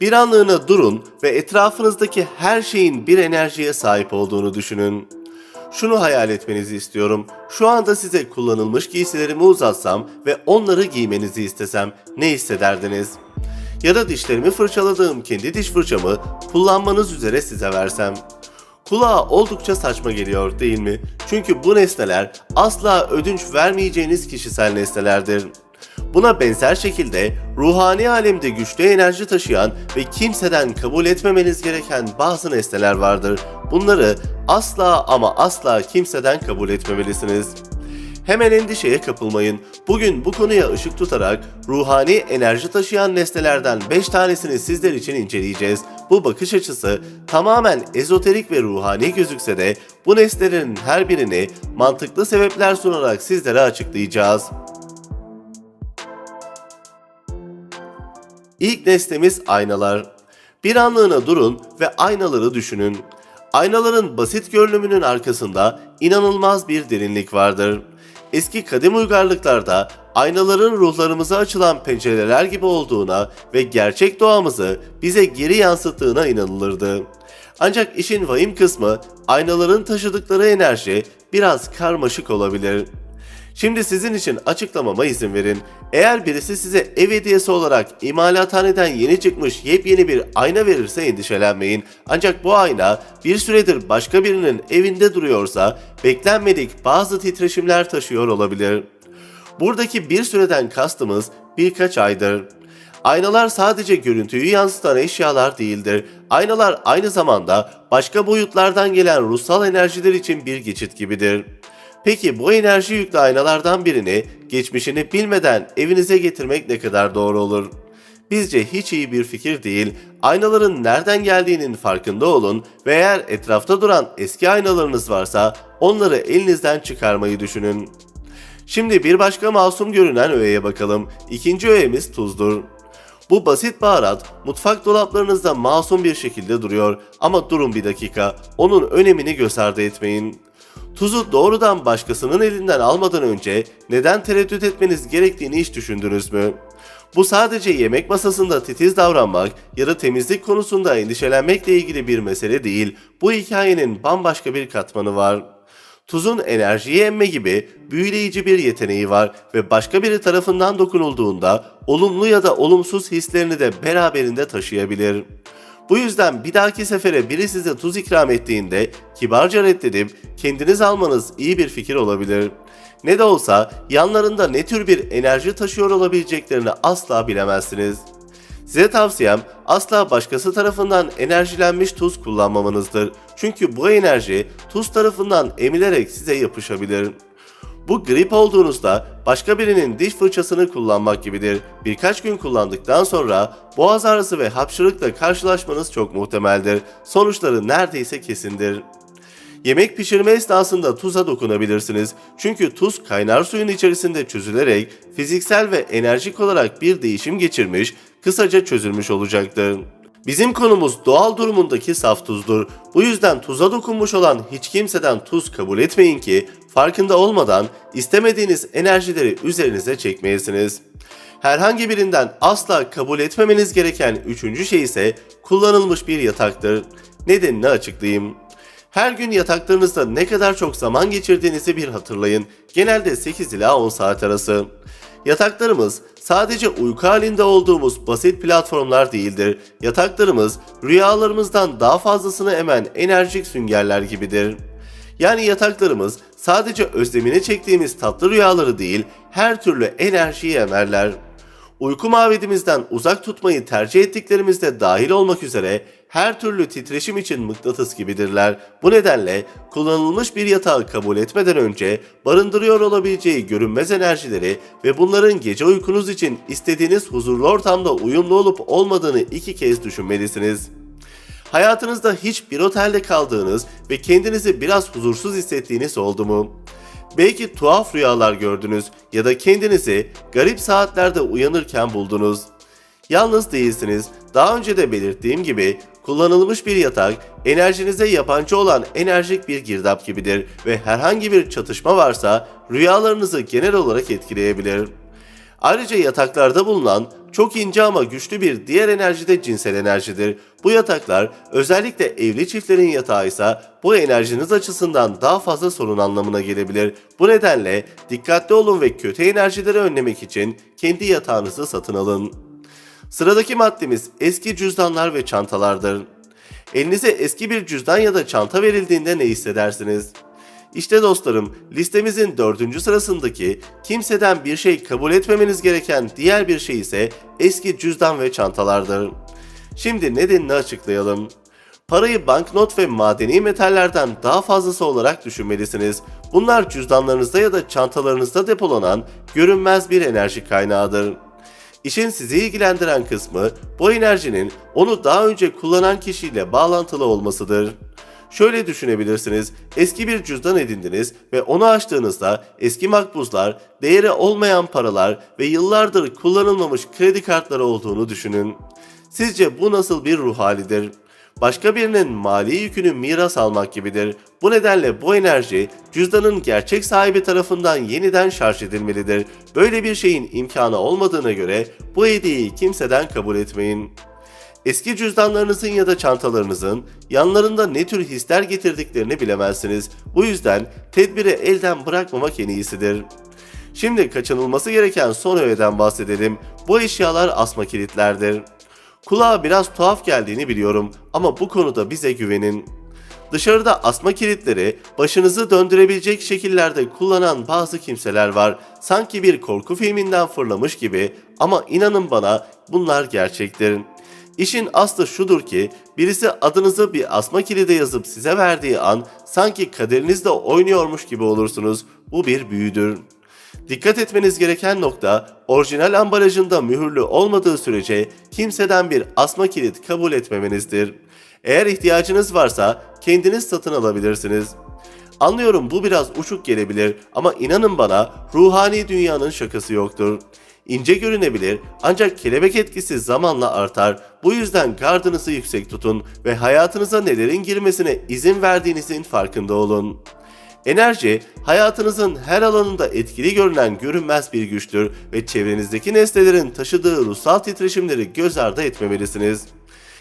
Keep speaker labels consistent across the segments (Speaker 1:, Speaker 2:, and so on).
Speaker 1: Bir anlığına durun ve etrafınızdaki her şeyin bir enerjiye sahip olduğunu düşünün. Şunu hayal etmenizi istiyorum. Şu anda size kullanılmış giysilerimi uzatsam ve onları giymenizi istesem ne hissederdiniz? Ya da dişlerimi fırçaladığım kendi diş fırçamı kullanmanız üzere size versem. Kulağa oldukça saçma geliyor değil mi? Çünkü bu nesneler asla ödünç vermeyeceğiniz kişisel nesnelerdir. Buna benzer şekilde ruhani alemde güçlü enerji taşıyan ve kimseden kabul etmemeniz gereken bazı nesneler vardır. Bunları asla ama asla kimseden kabul etmemelisiniz. Hemen endişeye kapılmayın. Bugün bu konuya ışık tutarak ruhani enerji taşıyan nesnelerden 5 tanesini sizler için inceleyeceğiz. Bu bakış açısı tamamen ezoterik ve ruhani gözükse de bu nesnelerin her birini mantıklı sebepler sunarak sizlere açıklayacağız. İlk nesnemiz aynalar. Bir anlığına durun ve aynaları düşünün. Aynaların basit görünümünün arkasında inanılmaz bir derinlik vardır. Eski kadim uygarlıklarda aynaların ruhlarımıza açılan pencereler gibi olduğuna ve gerçek doğamızı bize geri yansıttığına inanılırdı. Ancak işin vahim kısmı aynaların taşıdıkları enerji biraz karmaşık olabilir. Şimdi sizin için açıklamama izin verin. Eğer birisi size ev hediyesi olarak imalathaneden yeni çıkmış yepyeni bir ayna verirse endişelenmeyin. Ancak bu ayna bir süredir başka birinin evinde duruyorsa beklenmedik bazı titreşimler taşıyor olabilir. Buradaki bir süreden kastımız birkaç aydır. Aynalar sadece görüntüyü yansıtan eşyalar değildir. Aynalar aynı zamanda başka boyutlardan gelen ruhsal enerjiler için bir geçit gibidir. Peki bu enerji yüklü aynalardan birini geçmişini bilmeden evinize getirmek ne kadar doğru olur? Bizce hiç iyi bir fikir değil. Aynaların nereden geldiğinin farkında olun ve eğer etrafta duran eski aynalarınız varsa onları elinizden çıkarmayı düşünün. Şimdi bir başka masum görünen öğeye bakalım. İkinci öğemiz tuzdur. Bu basit baharat mutfak dolaplarınızda masum bir şekilde duruyor ama durun bir dakika onun önemini göz ardı etmeyin. Tuzu doğrudan başkasının elinden almadan önce neden tereddüt etmeniz gerektiğini hiç düşündünüz mü? Bu sadece yemek masasında titiz davranmak ya da temizlik konusunda endişelenmekle ilgili bir mesele değil. Bu hikayenin bambaşka bir katmanı var. Tuzun enerjiyi emme gibi büyüleyici bir yeteneği var ve başka biri tarafından dokunulduğunda olumlu ya da olumsuz hislerini de beraberinde taşıyabilir. Bu yüzden bir dahaki sefere biri size tuz ikram ettiğinde kibarca reddedip kendiniz almanız iyi bir fikir olabilir. Ne de olsa yanlarında ne tür bir enerji taşıyor olabileceklerini asla bilemezsiniz. Size tavsiyem asla başkası tarafından enerjilenmiş tuz kullanmamanızdır. Çünkü bu enerji tuz tarafından emilerek size yapışabilir. Bu grip olduğunuzda başka birinin diş fırçasını kullanmak gibidir. Birkaç gün kullandıktan sonra boğaz ağrısı ve hapşırıkla karşılaşmanız çok muhtemeldir. Sonuçları neredeyse kesindir. Yemek pişirme esnasında tuza dokunabilirsiniz. Çünkü tuz kaynar suyun içerisinde çözülerek fiziksel ve enerjik olarak bir değişim geçirmiş, kısaca çözülmüş olacaktır. Bizim konumuz doğal durumundaki saf tuzdur. Bu yüzden tuza dokunmuş olan hiç kimseden tuz kabul etmeyin ki farkında olmadan istemediğiniz enerjileri üzerinize çekmeyesiniz. Herhangi birinden asla kabul etmemeniz gereken üçüncü şey ise kullanılmış bir yataktır. Nedenini açıklayayım. Her gün yataklarınızda ne kadar çok zaman geçirdiğinizi bir hatırlayın. Genelde 8 ila 10 saat arası. Yataklarımız sadece uyku halinde olduğumuz basit platformlar değildir. Yataklarımız rüyalarımızdan daha fazlasını emen enerjik süngerler gibidir. Yani yataklarımız sadece özlemini çektiğimiz tatlı rüyaları değil, her türlü enerjiyi emerler. Uyku mabedimizden uzak tutmayı tercih ettiklerimizde dahil olmak üzere her türlü titreşim için mıknatıs gibidirler. Bu nedenle kullanılmış bir yatağı kabul etmeden önce barındırıyor olabileceği görünmez enerjileri ve bunların gece uykunuz için istediğiniz huzurlu ortamda uyumlu olup olmadığını iki kez düşünmelisiniz. Hayatınızda hiç bir otelde kaldığınız ve kendinizi biraz huzursuz hissettiğiniz oldu mu? Belki tuhaf rüyalar gördünüz ya da kendinizi garip saatlerde uyanırken buldunuz. Yalnız değilsiniz. Daha önce de belirttiğim gibi kullanılmış bir yatak enerjinize yabancı olan enerjik bir girdap gibidir ve herhangi bir çatışma varsa rüyalarınızı genel olarak etkileyebilir. Ayrıca yataklarda bulunan çok ince ama güçlü bir diğer enerji de cinsel enerjidir. Bu yataklar özellikle evli çiftlerin yatağı ise bu enerjiniz açısından daha fazla sorun anlamına gelebilir. Bu nedenle dikkatli olun ve kötü enerjileri önlemek için kendi yatağınızı satın alın. Sıradaki maddemiz eski cüzdanlar ve çantalardır. Elinize eski bir cüzdan ya da çanta verildiğinde ne hissedersiniz? İşte dostlarım, listemizin dördüncü sırasındaki kimseden bir şey kabul etmemeniz gereken diğer bir şey ise eski cüzdan ve çantalardır. Şimdi nedenini açıklayalım. Parayı banknot ve madeni metallerden daha fazlası olarak düşünmelisiniz. Bunlar cüzdanlarınızda ya da çantalarınızda depolanan görünmez bir enerji kaynağıdır. İşin sizi ilgilendiren kısmı bu enerjinin onu daha önce kullanan kişiyle bağlantılı olmasıdır. Şöyle düşünebilirsiniz. Eski bir cüzdan edindiniz ve onu açtığınızda eski makbuzlar, değeri olmayan paralar ve yıllardır kullanılmamış kredi kartları olduğunu düşünün. Sizce bu nasıl bir ruh halidir? Başka birinin mali yükünü miras almak gibidir. Bu nedenle bu enerji cüzdanın gerçek sahibi tarafından yeniden şarj edilmelidir. Böyle bir şeyin imkanı olmadığına göre bu hediyeyi kimseden kabul etmeyin. Eski cüzdanlarınızın ya da çantalarınızın yanlarında ne tür hisler getirdiklerini bilemezsiniz. Bu yüzden tedbiri elden bırakmamak en iyisidir. Şimdi kaçınılması gereken son öğeden bahsedelim. Bu eşyalar asma kilitlerdir. Kulağa biraz tuhaf geldiğini biliyorum ama bu konuda bize güvenin. Dışarıda asma kilitleri başınızı döndürebilecek şekillerde kullanan bazı kimseler var. Sanki bir korku filminden fırlamış gibi ama inanın bana bunlar gerçektir. İşin aslı şudur ki birisi adınızı bir asma kilide yazıp size verdiği an sanki kaderinizle oynuyormuş gibi olursunuz. Bu bir büyüdür. Dikkat etmeniz gereken nokta orijinal ambalajında mühürlü olmadığı sürece kimseden bir asma kilit kabul etmemenizdir. Eğer ihtiyacınız varsa kendiniz satın alabilirsiniz. Anlıyorum bu biraz uçuk gelebilir ama inanın bana ruhani dünyanın şakası yoktur. İnce görünebilir ancak kelebek etkisi zamanla artar. Bu yüzden gardınızı yüksek tutun ve hayatınıza nelerin girmesine izin verdiğinizin farkında olun. Enerji, hayatınızın her alanında etkili görünen görünmez bir güçtür ve çevrenizdeki nesnelerin taşıdığı ruhsal titreşimleri göz ardı etmemelisiniz.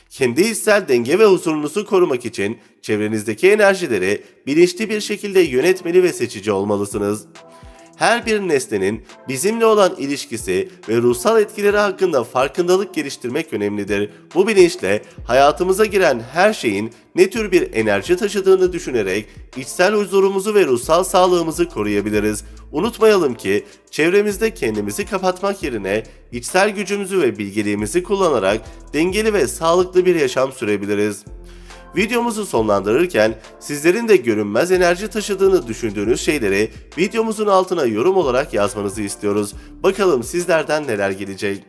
Speaker 1: Kendi içsel denge ve huzurunuzu korumak için çevrenizdeki enerjileri bilinçli bir şekilde yönetmeli ve seçici olmalısınız. Her bir nesnenin bizimle olan ilişkisi ve ruhsal etkileri hakkında farkındalık geliştirmek önemlidir. Bu bilinçle hayatımıza giren her şeyin ne tür bir enerji taşıdığını düşünerek içsel huzurumuzu ve ruhsal sağlığımızı koruyabiliriz. Unutmayalım ki çevremizde kendimizi kapatmak yerine içsel gücümüzü ve bilgeliğimizi kullanarak dengeli ve sağlıklı bir yaşam sürebiliriz. Videomuzu sonlandırırken sizlerin de görünmez enerji taşıdığını düşündüğünüz şeyleri videomuzun altına yorum olarak yazmanızı istiyoruz. Bakalım sizlerden neler gelecek.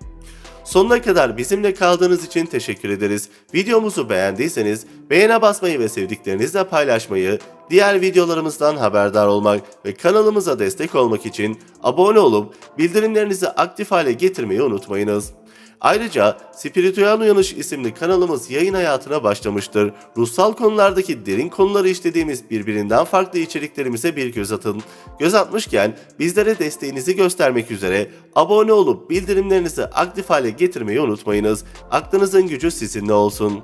Speaker 1: Sonuna kadar bizimle kaldığınız için teşekkür ederiz. Videomuzu beğendiyseniz beğene basmayı ve sevdiklerinizle paylaşmayı, diğer videolarımızdan haberdar olmak ve kanalımıza destek olmak için abone olup bildirimlerinizi aktif hale getirmeyi unutmayınız. Ayrıca Spiritüel Uyanış isimli kanalımız yayın hayatına başlamıştır. Ruhsal konulardaki derin konuları işlediğimiz birbirinden farklı içeriklerimize bir göz atın. Göz atmışken bizlere desteğinizi göstermek üzere abone olup bildirimlerinizi aktif hale getirmeyi unutmayınız. Aklınızın gücü sizinle olsun.